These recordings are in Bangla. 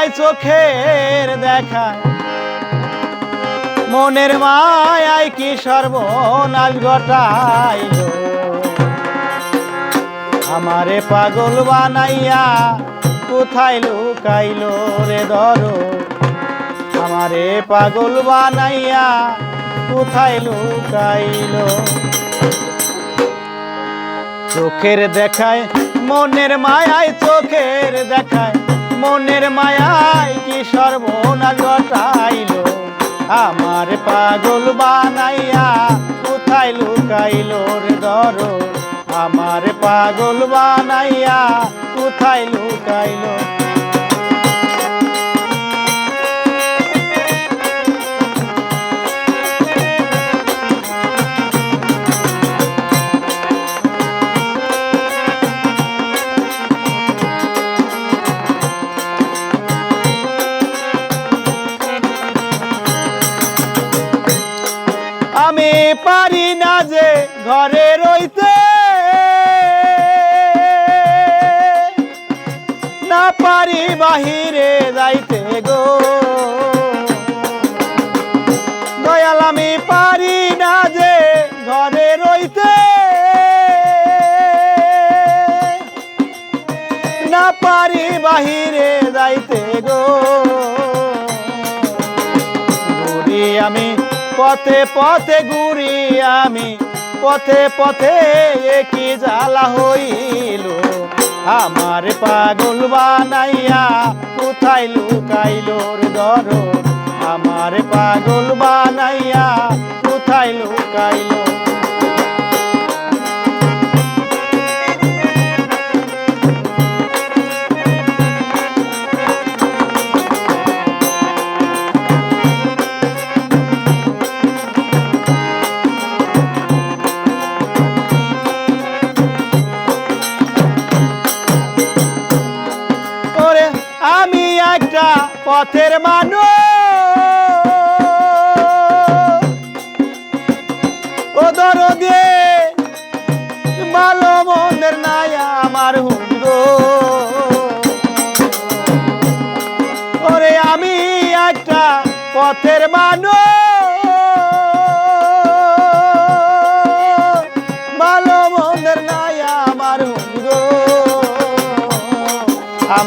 মায়ায় চোখের দেখায় মনের মায়ায় কি সর্বনাশ ঘটাইল? আমারে পাগল বানাইয়া কোথায় লুকাইল রে ধর আমারে পাগল বানাইয়া কোথায় লুকাইল? চোখের দেখায়, মনের মায়ায় চোখের দেখায় মনের মায়ায় কি সর্বনাশ ঘটাইল আমার পাগল বানাইয়া কোথায় লুকাইল রে ধর আমার পাগল বানাইয়া কোথায় লুকাইল? পারি না যে ঘরে রইতে। না পারি বাহিরে যাইতে গো। দয়াল, আমি পারি না যে ঘরে রইতে। না পারি বাহিরে যাইতে গো। পথে পথে ঘুরি আমি, পথে পথে কি জ্বালা হইল। আমার পাগল বানাইয়া কোথায় লুকাইল দর আমার পাগল বানাইয়া আমি একটা পথের মানুষ।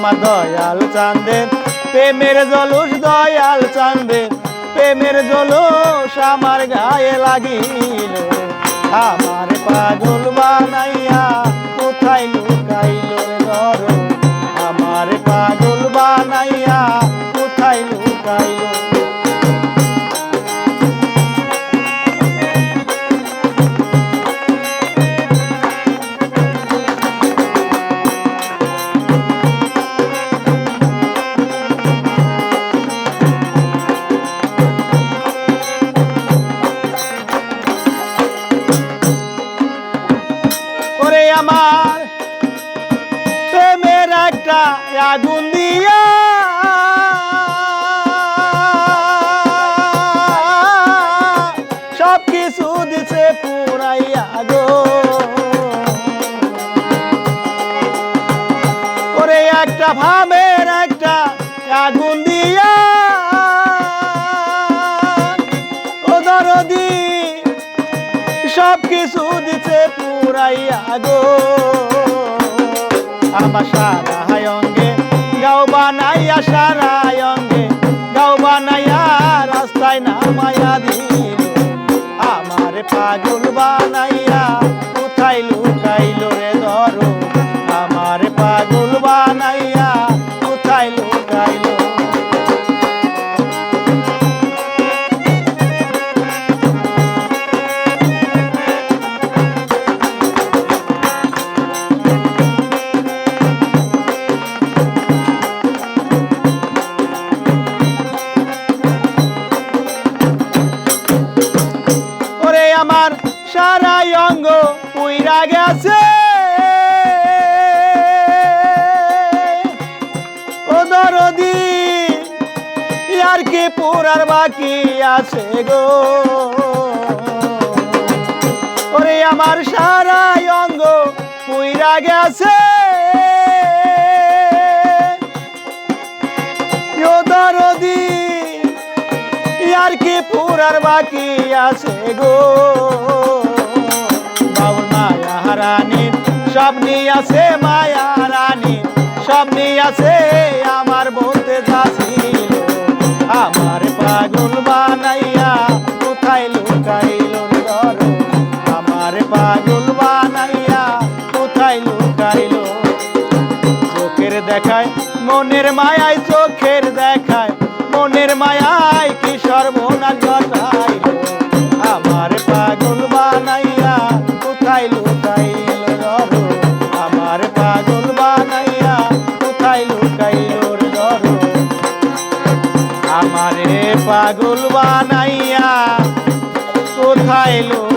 আমার দয়াল চান্দের প্রেমের জলুস দয়াল চান্দের প্রেমের জলুস আমার গায়ে লাগিল। আমার পাগল বানাইয়া কোথায় লুকাইল আমার পাগল বানাইয়া আমার। প্রেমের একটা আগুন দিয়া। সব কিছু দিছে পুরাইয়া গো। ওরে একটা একটা আগুন দিয়া। সব কিছু দিতে পুরাইয়া গো আমার সারা অঙ্গে, গাও বানাইয়া সারা অঙ্গে, গাও বানাইয়া রাস্তায় নামাইয়া দিল আমার পাগল বানাইয়া সারা অঙ্গ পুইরা গেছে। ও দরদি আর কি পুরার বাকি আছে গো? ওরে আমার সারা অঙ্গ পুইরা গেছে। দরদি, ইয়ার কি পুরার বাকি আছে গো? মায়া রানীর স্বপ্নি আছে মায়া রানীর স্বপ্নি আছে আমার বলতে চাছিল আমার পাগল বানাইয়া কোথায় লুকাইল ধর? আমার পাগল বানাইয়া কোথায় লুকাইল? চোখের দেখায়, মনের মায়ায়, চোখের দেখায়, মনের মায়ায় কি পাগল বানাইয়া কোথায় লোক